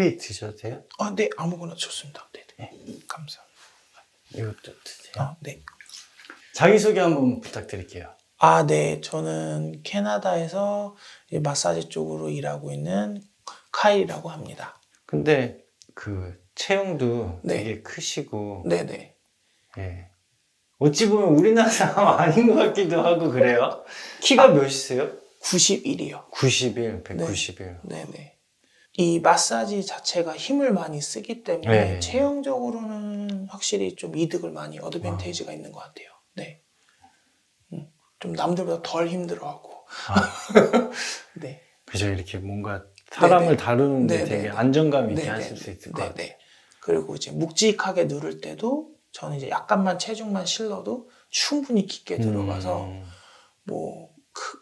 커피 드셔도 돼요? 아, 네, 아무거나 좋습니다. 네, 네. 감사합니다. 이것도 드세요. 아, 네. 자기소개 한번 부탁드릴게요. 아, 네. 저는 캐나다에서 이 마사지 쪽으로 일하고 있는 카일이라고 합니다. 근데 그 체형도 네. 되게 크시고 네, 네. 예. 어찌 보면 우리나라 사람 아닌 것 같기도 하고 그래요. 키가 몇이세요? 91이요. 91, 191. 네, 네. 이 마사지 자체가 힘을 많이 쓰기 때문에 네. 체형적으로는 확실히 좀 이득을 많이 어드밴테이지가 있는 것 같아요. 네. 음, 좀 남들보다 덜 힘들어하고. 아. 네. 그죠 이렇게 뭔가 사람을 네네. 다루는데 네네. 되게 안정감 있게 네, 하실 네. 수 있을 것 네, 같아요. 네. 그리고 이제 묵직하게 누를 때도 저는 이제 약간만 체중만 실러도 충분히 깊게 들어가서 음. 뭐 그,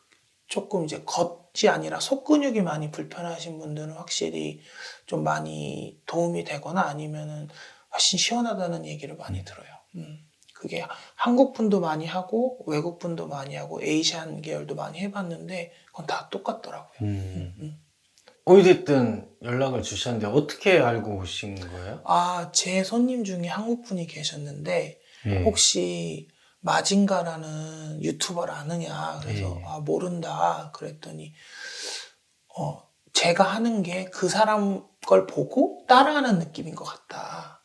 조금 이제 겉이 아니라 속근육이 많이 불편하신 분들은 확실히 좀 많이 도움이 되거나 아니면은 훨씬 시원하다는 얘기를 많이 들어요. 음. 그게 한국 분도 많이 하고 외국 분도 많이 하고 에이시안 계열도 많이 해봤는데 그건 다 똑같더라고요. 음. 음. 어쨌든 연락을 주셨는데 어떻게 알고 오신 거예요? 아, 제 손님 중에 한국 분이 계셨는데 예. 혹시 마징가라는 유튜버를 아느냐 그래서 예. 아 모른다 그랬더니 어 제가 하는 게 그 사람 걸 보고 따라하는 느낌인 것 같다.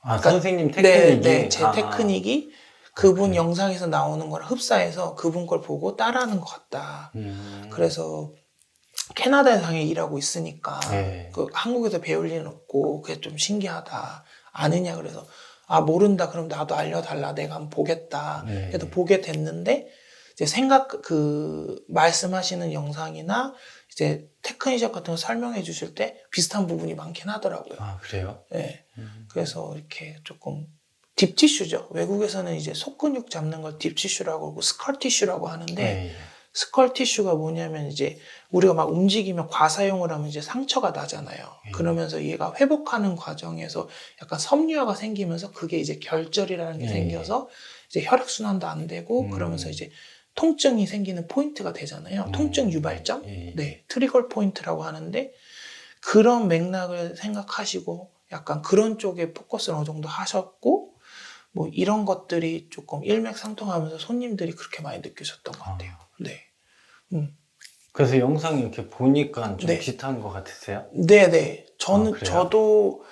아 그러니까- 선생님 네, 테크닉이 네, 제 아, 테크닉이 그분 그렇구나. 영상에서 나오는 걸 흡사해서 그분 걸 보고 따라하는 것 같다. 음. 그래서 캐나다에 당연히 일하고 있으니까 네. 그 한국에서 배울 일은 없고 그게 좀 신기하다. 아느냐 그래서 아 모른다 그럼 나도 알려달라 내가 한번 보겠다. 네. 그래서 보게 됐는데 이제 생각 그 말씀하시는 영상이나 이제 테크니션 같은 거 설명해 주실 때 비슷한 부분이 많긴 하더라고요. 아 그래요? 예. 음. 그래서 이렇게 조금 딥티슈죠. 외국에서는 이제 속근육 잡는 걸 딥티슈라고 하고 스컬티슈라고 하는데 네. 스컬 티슈가 뭐냐면 이제 우리가 막 움직이면 과사용을 하면 이제 상처가 나잖아요. 음. 그러면서 얘가 회복하는 과정에서 약간 섬유화가 생기면서 그게 이제 결절이라는 게 네. 생겨서 이제 혈액순환도 안 되고 음. 그러면서 이제 통증이 생기는 포인트가 되잖아요. 음. 통증 유발점? 예. 네. 트리거 포인트라고 하는데 그런 맥락을 생각하시고 약간 그런 쪽에 포커스를 어느 정도 하셨고 뭐 이런 것들이 조금 일맥상통하면서 손님들이 그렇게 많이 느끼셨던 것 같아요. 네. 음. 그래서 영상 이렇게 보니까 좀 네. 비슷한 것 같으세요? 네네. 저는, 아? 저도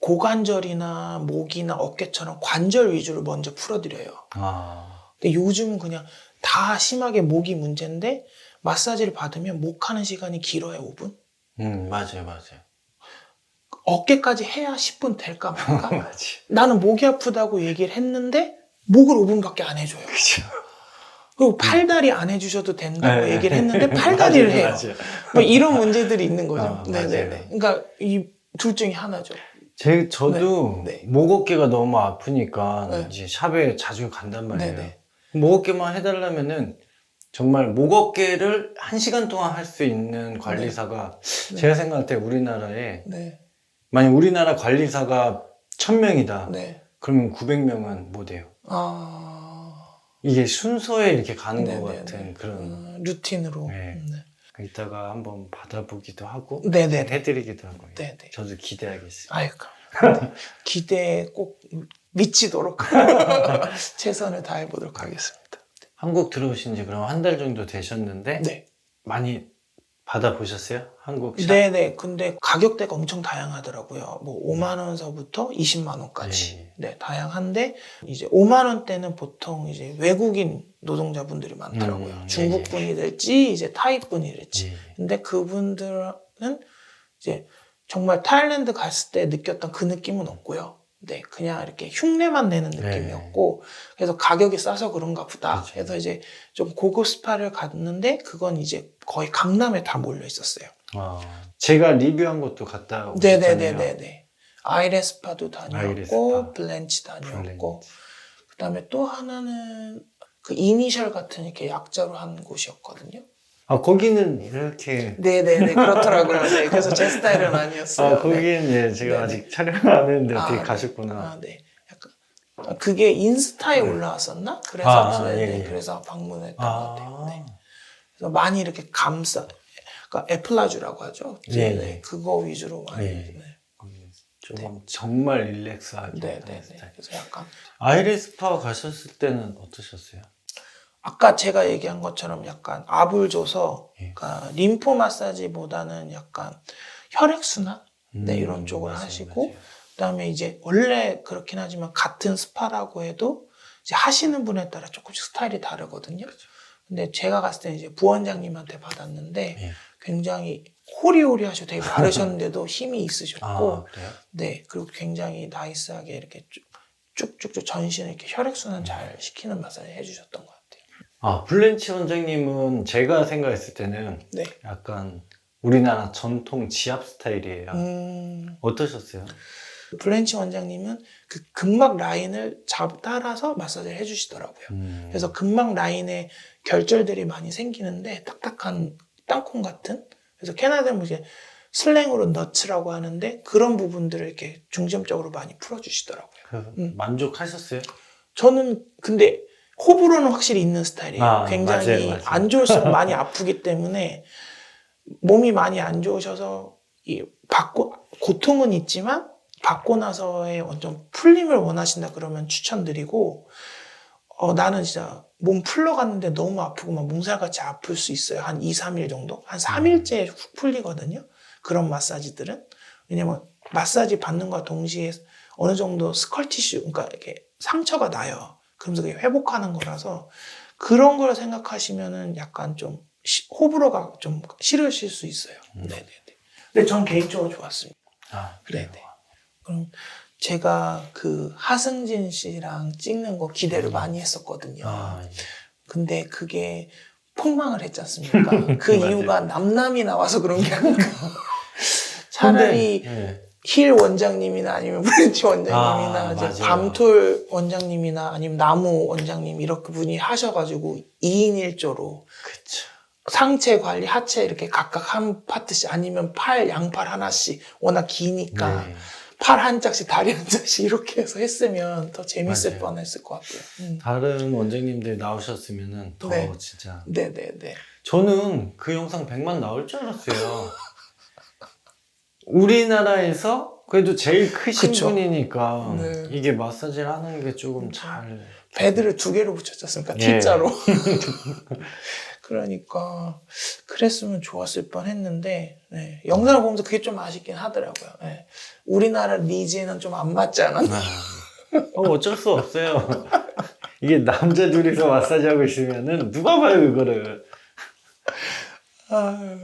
고관절이나 목이나 어깨처럼 관절 위주로 먼저 풀어드려요. 아 근데 요즘은 그냥 다 심하게 목이 문제인데 마사지를 받으면 목 하는 시간이 길어요, 5분? 음, 맞아요, 맞아요. 어깨까지 해야 10분 될까 말까? 나는 목이 아프다고 얘기를 했는데 목을 5분밖에 안 해줘요. 그죠. 그리고 팔다리 안 해주셔도 된다고 네. 얘기를 했는데 팔다리를 해요. 맞아요. 뭐 이런 문제들이 있는 거죠. 아, 네네네. 그러니까 이 둘 중에 하나죠. 제 저도 네, 네. 목 어깨가 너무 아프니까 네. 이제 샵에 자주 간단 말이에요. 네 네. 목 어깨만 해달라면은 정말 목 어깨를 한 시간 동안 할 수 있는 관리사가 네. 제가 생각할 때 우리나라에 네. 만약 우리나라 관리사가 1000명이다. 네. 그러면 900명은 못 해요. 아. 이게 순서에 이렇게 가는 네네네. 것 같은 그런 음, 루틴으로. 네. 네. 이따가 한번 받아보기도 하고 네네. 해드리기도 하고요. 네네. 저도 기대하겠습니다. 아유, 네. 기대에 꼭 미치도록 최선을 다해보도록 하겠습니다. 한국 들어오신 지 그럼 한 달 정도 되셨는데 네. 많이 받아보셨어요? 한국 샵? 네네. 근데 가격대가 엄청 다양하더라고요. 뭐 5만 원서부터 20만 원까지. 네. 네, 다양한데 이제 5만 원대는 보통 이제 외국인 노동자분들이 많더라고요. 음, 중국 분이 될지 이제 타이 분이 될지. 예. 근데 그분들은 이제 정말 타일랜드 갔을 때 느꼈던 그 느낌은 없고요. 네, 그냥 이렇게 흉내만 내는 느낌이었고, 그래서 가격이 싸서 그런가 보다. 네. 그렇죠. 그래서 이제 좀 고급 스파를 갔는데, 그건 이제 거의 강남에 다 몰려 있었어요. 아, 제가 리뷰한 것도 갔다 오셨잖아요. 네네네네네. 아이레 스파도 다녀왔고, 아이레. 블렌치 다녀왔고, 블렌치. 그 다음에 또 하나는 그 이니셜 같은 이렇게 약자로 한 곳이었거든요. 아 거기는 이렇게 네네네, 그렇더라고요. 네, 그래서 제 스타일은 아니었어요. 아 거기는 네. 예, 제가 네네. 아직 촬영 안 했는데 아, 어떻게 네. 가셨구나. 아, 네. 약간 아, 그게 인스타에 올라왔었나? 그래서 아, 아, 네, 예, 네, 예. 그래서 방문했던 것 아, 같아요. 네. 그래서 많이 이렇게 감싸 그러니까 애플라주라고 하죠. 네, 네, 네. 그거 위주로 많이. 네. 네. 좀 정말 릴렉스하게 네, 네, 네. 스타일. 그래서 약간 아이리스파 가셨을 때는 어떠셨어요? 아까 제가 얘기한 것처럼 약간 압을 줘서 예. 그러니까 림프 마사지보다는 약간 혈액 순환 네, 음, 이런 쪽을 하시고 맞아요. 그다음에 이제 원래 그렇긴 하지만 같은 스파라고 해도 이제 하시는 분에 따라 조금씩 스타일이 다르거든요. 근데 제가 갔을 때 이제 부원장님한테 받았는데 예. 굉장히 호리호리하시고 되게 마르셨는데도 힘이 있으셨고 아? 네 그리고 굉장히 나이스하게 이렇게 쭉- 쭉쭉쭉 전신을 이렇게 혈액순환 잘 시키는 마사지 해주셨던 것 같아요. 아 블렌치 원장님은 제가 생각했을 때는 네. 약간 우리나라 전통 지압 스타일이에요. 음, 어떠셨어요? 블렌치 원장님은 그 근막 라인을 잡 따라서 마사지를 해주시더라고요. 음. 그래서 근막 라인에 결절들이 많이 생기는데 딱딱한 땅콩 같은 그래서 캐나다는 이제 슬랭으로 너츠라고 하는데 그런 부분들을 이렇게 중점적으로 많이 풀어주시더라고요. 그래서 음. 만족하셨어요? 저는 근데 호불호는 확실히 있는 스타일이에요. 아, 굉장히 맞아요, 맞아요. 안 좋을수록 많이 아프기 때문에 몸이 많이 안 좋으셔서 이 받고 고통은 있지만 받고 나서의 완전 풀림을 원하신다 그러면 추천드리고 어 나는 진짜 몸 풀러 갔는데 너무 아프고 막 몽살같이 아플 수 있어요. 한 2, 3일 정도? 한 3일째 훅 풀리거든요. 그런 마사지들은. 왜냐면 마사지 받는 것과 동시에 어느 정도 스컬 티슈, 그러니까 이렇게 상처가 나요. 그러면서 그게 회복하는 거라서 그런 걸 생각하시면은 약간 좀 시- 호불호가 좀 싫으실 수 있어요. 네네네. 근데 전 개인적으로 좋았습니다. 아 네네. 그럼 제가 그 하승진 씨랑 찍는 거 기대를 많이 했었거든요. 아, 예. 근데 그게 폭망을 했지 않습니까? 그. 이유가 남남이 나와서 그런 게 아닐까. 차라리 근데, 예. 힐 원장님이나 아니면 브랜치 원장님이나 아, 이제 맞아요. 밤톨 원장님이나 아니면 나무 원장님 이렇게 분이 하셔가지고 2인 1조로 그쵸. 상체 관리, 하체 이렇게 각각 한 파트씩 아니면 팔, 양팔 하나씩 워낙 기니까 네. 팔 한 짝씩 다리 한 짝씩 이렇게 해서 했으면 더 재밌을 맞아요. 뻔했을 것 같아요. 음. 다른 원장님들 나오셨으면은 더 네. 진짜 네네네. 저는 그 영상 100만 나올 줄 알았어요. 우리나라에서 그래도 제일 크신 그쵸. 분이니까 네. 이게 마사지를 하는 게 조금 잘 배드를 두 개로 붙였지 않습니까? 예. T자로. 그러니까 그랬으면 좋았을 뻔했는데 네. 영상을 보면서 그게 좀 아쉽긴 하더라고요. 네. 우리나라 니즈에는 좀 안 맞지 않았나? 아, 어, 어쩔 수 없어요. 이게 남자 둘이서 마사지 하고 있으면은 누가 봐요 그거를. 아유,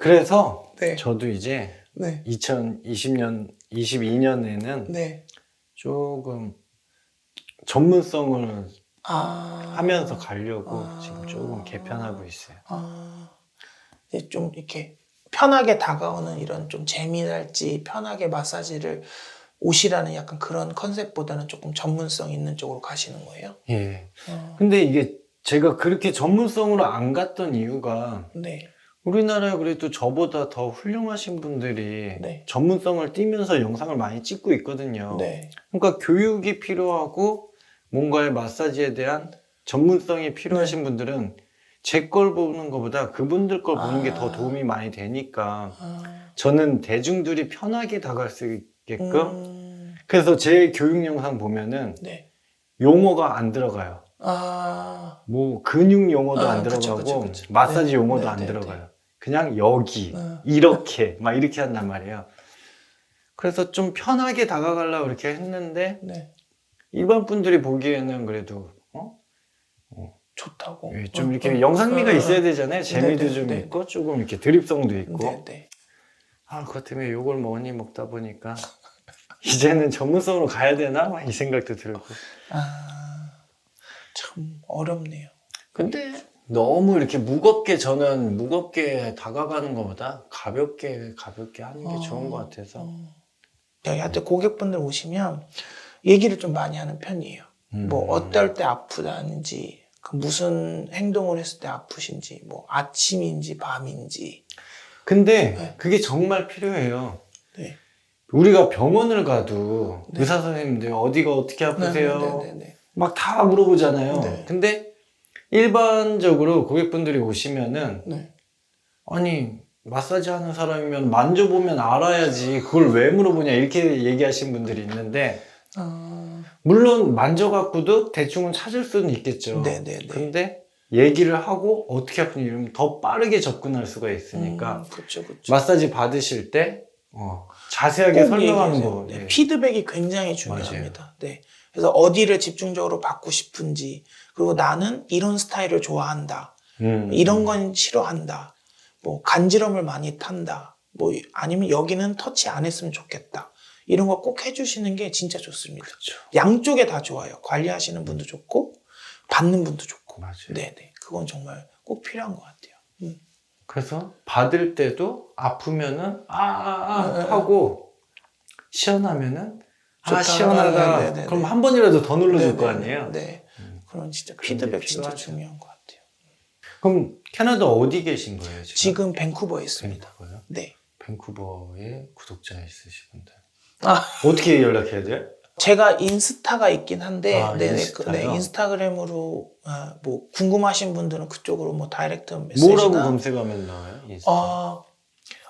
그래서 네. 저도 이제 네. 2020년 22년에는 네. 조금 전문성을 아. 하면서 가려고 아. 지금 조금 개편하고 있어요. 아. 이제 좀 이렇게 편하게 다가오는 이런 좀 재미랄지 편하게 마사지를 오시라는 약간 그런 컨셉보다는 조금 전문성 있는 쪽으로 가시는 거예요? 예. 어, 근데 이게 제가 그렇게 전문성으로 안 갔던 이유가 네. 우리나라에 그래도 저보다 더 훌륭하신 분들이 네. 전문성을 띠면서 영상을 많이 찍고 있거든요. 네. 그러니까 교육이 필요하고 뭔가의 마사지에 대한 전문성이 필요하신 분들은 제 걸 보는 것보다 그분들 걸 보는 게더 아. 도움이 많이 되니까 아. 저는 대중들이 편하게 다가갈 수 있게끔 음, 그래서 제 교육 영상 보면은 네. 용어가 안 들어가요. 아. 뭐 근육 용어도 아, 안 그쵸, 들어가고 그쵸, 그쵸. 마사지 네, 용어도 네, 안 네, 들어가요. 그냥 여기 어. 이렇게 막 이렇게 한단 말이에요. 그래서 좀 편하게 다가가려고 이렇게 했는데 네. 일반 분들이 보기에는 그래도 어? 좋다고. 예, 좀 어, 이렇게 어, 영상미가 어, 어. 있어야 되잖아요. 재미도 네, 네, 좀 네. 있고 조금 이렇게 드립성도 있고. 네, 네. 아 그것 때문에 욕을 많이 먹다 보니까 이제는 전문성으로 가야 되나 막 이 생각도 들고. 아. 참 어렵네요. 근데 너무 이렇게 무겁게 저는 무겁게 다가가는 것보다 가볍게 가볍게 하는 게 어, 좋은 것 같아서. 어. 저희한테 고객분들 오시면 얘기를 좀 많이 하는 편이에요. 음. 뭐 어떨 때 아프다는지 그 무슨 행동을 했을 때 아프신지 뭐 아침인지 밤인지 근데 네. 그게 정말 필요해요. 네. 우리가 병원을 가도 네. 의사 선생님들 어디가 어떻게 아프세요? 네, 네, 네, 네. 막 다 물어보잖아요. 네. 근데 일반적으로 고객분들이 오시면은 네. 아니 마사지 하는 사람이면 만져보면 알아야지 그걸 왜 물어보냐 이렇게 얘기하시는 분들이 있는데 어, 물론 만져갖고도 대충은 찾을 수는 있겠죠. 네네네. 근데 얘기를 하고 어떻게 아픈지 이러면 더 빠르게 접근할 수가 있으니까 음, 그렇죠, 그렇죠. 마사지 받으실 때 어, 자세하게 꼭 설명하는. 거. 네, 예. 피드백이 굉장히 중요합니다. 네. 그래서 어디를 집중적으로 받고 싶은지, 그리고 나는 이런 스타일을 좋아한다. 음, 이런 건 싫어한다. 뭐 간지럼을 많이 탄다. 뭐 아니면 여기는 터치 안 했으면 좋겠다. 이런 거 꼭 해주시는 게 진짜 좋습니다. 그렇죠. 양쪽에 다 좋아요. 관리하시는 분도 좋고 받는 분도 좋고. 맞아요. 네네. 그건 정말 꼭 필요한 것 같아요. 음. 그래서 받을 때도 아프면은 아, 아, 아 네, 네. 하고 시원하면은 아. 시원하다. 네, 네, 네, 그럼 네. 한 번이라도 더 눌러줄 네네. 거 아니에요. 네. 음. 그런 진짜 그런 피드백 진짜. 중요한 것 같아요. 그럼 캐나다 어디 계신 거예요 지금? 지금 밴쿠버에 있습니다. 밴쿠버요? 네. 밴쿠버에 구독자 있으신 분들 아, 어떻게 연락해야 돼요? 제가 인스타가 있긴 한데, 아, 네네, 인스타요? 그, 네, 인스타그램으로 아, 뭐 궁금하신 분들은 그쪽으로 뭐 다이렉트 메시지나 뭐라고 검색하면 나와요? 인스타? 어,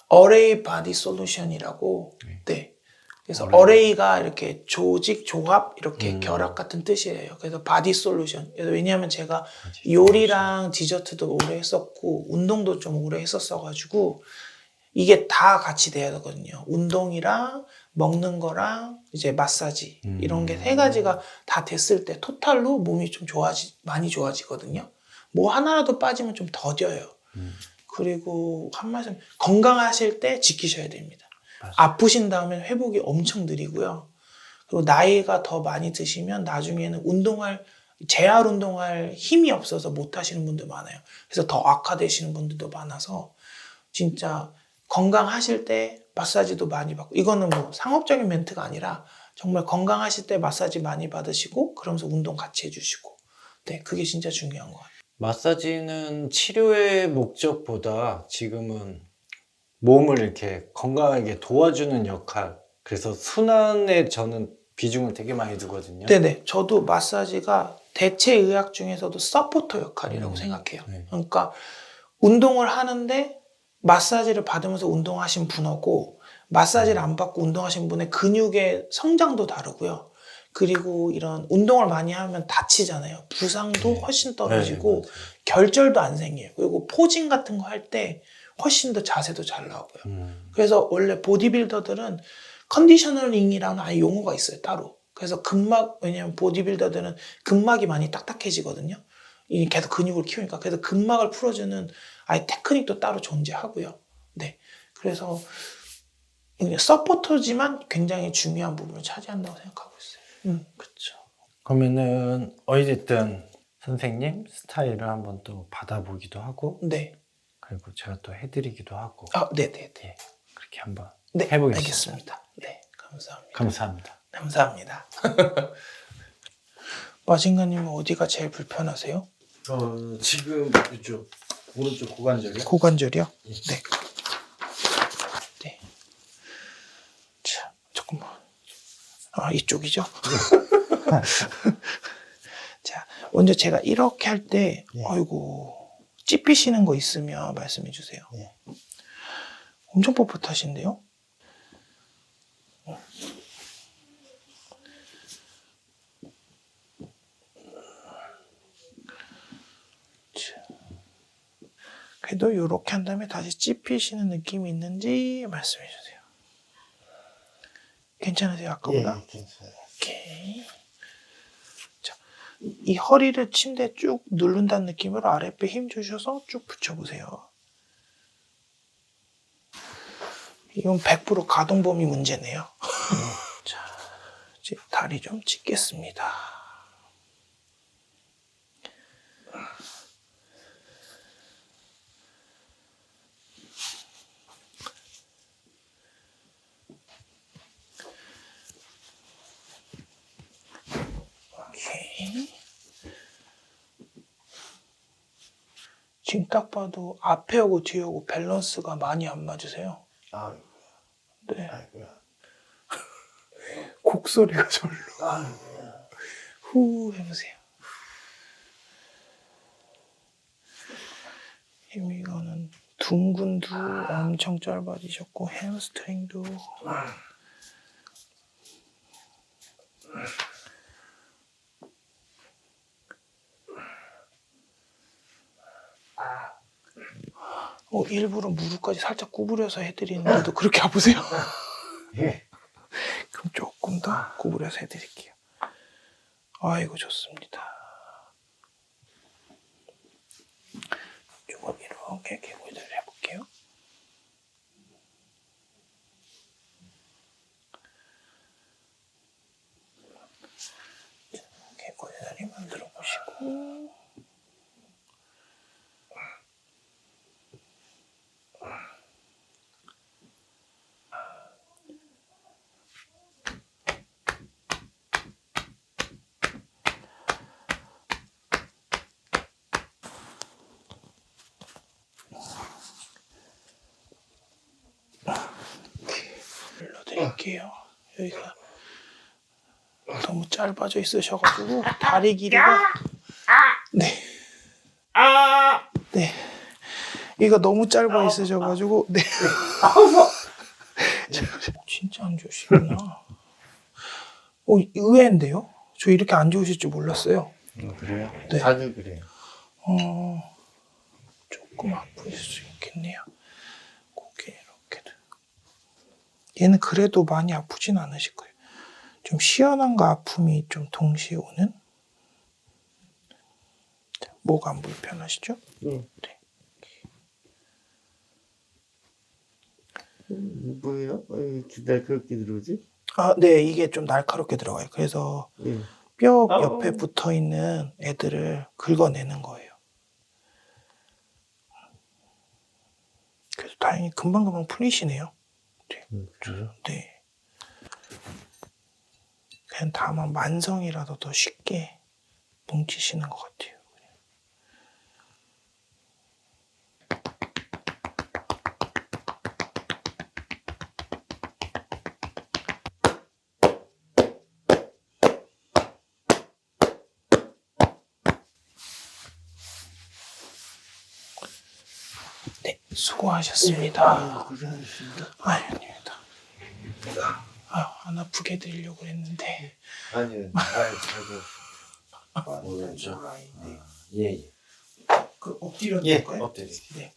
어레이 바디 솔루션이라고 네. 네. 그래서 어레이. 어레이 가 이렇게 조직 조합 이렇게 음. 결합 같은 뜻이에요. 그래서 바디 솔루션. 왜냐하면 제가 요리랑 디저트도 오래 했었고 운동도 좀 오래 했었어 가지고 이게 다 같이 돼야 되거든요. 운동이랑 먹는 거랑 이제 마사지 음. 이런 게 세 가지가 다 됐을 때 토탈로 몸이 좀 좋아지 많이 좋아지거든요. 뭐 하나라도 빠지면 좀 더뎌요. 음. 그리고 한 말씀 건강하실 때 지키셔야 됩니다. 맞아요. 아프신 다음에 회복이 엄청 느리고요. 그리고 나이가 더 많이 드시면 나중에는 운동할 재활 운동할 힘이 없어서 못 하시는 분들 많아요. 그래서 더 악화되시는 분들도 많아서 진짜 건강하실 때 마사지도 많이 받고 이거는 뭐 상업적인 멘트가 아니라 정말 건강하실 때 마사지 많이 받으시고 그러면서 운동 같이 해주시고 네 그게 진짜 중요한 것 같아요. 마사지는 치료의 목적보다 지금은 몸을 이렇게 건강하게 도와주는 역할. 그래서 순환에 저는 비중을 되게 많이 두거든요. 네네. 저도 마사지가 대체 의학 중에서도 서포터 역할이라고 음, 생각해요. 네. 그러니까 운동을 하는데 마사지를 받으면서 운동하신 분하고 마사지를 안 받고 운동하신 분의 근육의 성장도 다르고요. 그리고 이런 운동을 많이 하면 다치잖아요. 부상도 네. 훨씬 떨어지고 네, 결절도 안 생겨요. 그리고 포징 같은 거 할 때 훨씬 더 자세도 잘 나오고요. 음. 그래서 원래 보디빌더들은 컨디셔너링이라는 아예 용어가 있어요 따로. 그래서 근막 왜냐면 보디빌더들은 근막이 많이 딱딱해지거든요. 이 계속 근육을 키우니까 그래서 근막을 풀어주는 아예 테크닉도 따로 존재하고요. 네, 그래서 서포터지만 굉장히 중요한 부분을 차지한다고 생각하고 있어요. 음. 그렇죠. 그러면은 어쨌든 선생님 스타일을 한번 또 받아보기도 하고 네, 그리고 제가 또 해드리기도 하고 아, 네, 네, 네, 예, 그렇게 한번 네, 해보겠습니다. 알겠습니다. 네, 감사합니다. 감사합니다. 감사합니다. 마징가님은 어디가 제일 불편하세요? 어, 지금 이쪽 오른쪽 고관절이요? 고관절이요? 네. 네. 자, 조금만. 아, 이쪽이죠? 자, 먼저 제가 이렇게 할 때, 네. 아이고, 찝히시는 거 있으면 말씀해 주세요. 네. 엄청 뻣뻣하신데요? 자. 그래도 이렇게 한 다음에 다시 찝히시는 느낌이 있는지 말씀해 주세요. 괜찮으세요? 아까보다? 예, 괜찮아요. 오케이. 자, 이 허리를 침대에 쭉 누른다는 느낌으로 아랫배 힘 주셔서 쭉 붙여보세요. 이건 100% 가동 범위 문제네요. 자, 이제 다리 좀 찢겠습니다. 딱 봐도 앞에 오고 뒤에 오고 밸런스가 많이 안 맞으세요. 아이고, 네. 아이고야. 곡소리가 절로. 아이고야. 후 해보세요. 두 둥근도 엄청 짧아지셨고 햄스트링도 어, 일부러 무릎까지 살짝 구부려서 해드리는데도 그렇게 아프세요? 예. 그럼 조금 더 구부려서 해드릴게요. 아이고 좋습니다. 조금 이렇게 개구리를 해볼게요. 자, 개구리다리 만들어 보시고 눌러 드릴게요. 여기가 너무 짧아져 있으셔가지고 다리 길이가 네. 네. 이거 너무 짧아 있으셔가지고 네. 진짜 안 좋으시구나. 어, 의외인데요? 저 이렇게 안 좋으실 줄 몰랐어요. 어, 그래요? 네. 다들 그래요. 어, 조금 아프실 수 있겠네요. 고개 이렇게도. 얘는 그래도 많이 아프진 않으실 거예요. 좀 시원함과 아픔이 좀 동시에 오는? 자, 목안 불편하시죠? 응. 네. 뭐예요? 왜 이렇게 날카롭게 들어오지? 아, 네, 이게 좀 날카롭게 들어가요. 그래서 예. 뼈 아우. 옆에 붙어 있는 애들을 긁어내는 거예요. 그래서 다행히 금방금방 풀리시네요. 음? 네. 그냥 다만 만성이라도 더 쉽게 뭉치시는 것 같아요. 네, 수고하셨습니다. 아, 고생하셨습니다. 아, 아닙니다. 아, 안 아프게 해드리려고 했는데. 아니요, 잘, 잘 아, 오른쪽. 네. 예, 예. 그 엎드려 예? 엎드려. 네.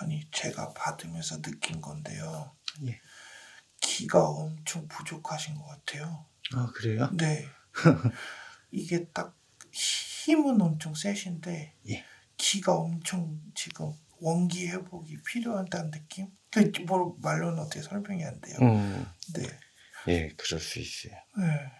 아니 제가 받으면서 느낀 건데요. 예. 기가 엄청 부족하신 것 같아요. 아, 그래요? 네. 이게 딱 힘은 엄청 세신데 예. 기가 엄청 지금 원기 회복이 필요하다는 느낌? 그 뭐 말로는 어떻게 설명이 안 돼요. 음, 네. 예, 그럴 수 있어요. 네.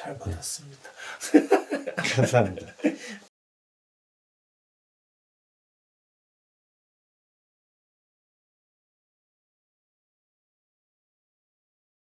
잘 받았습니다. 감사합니다.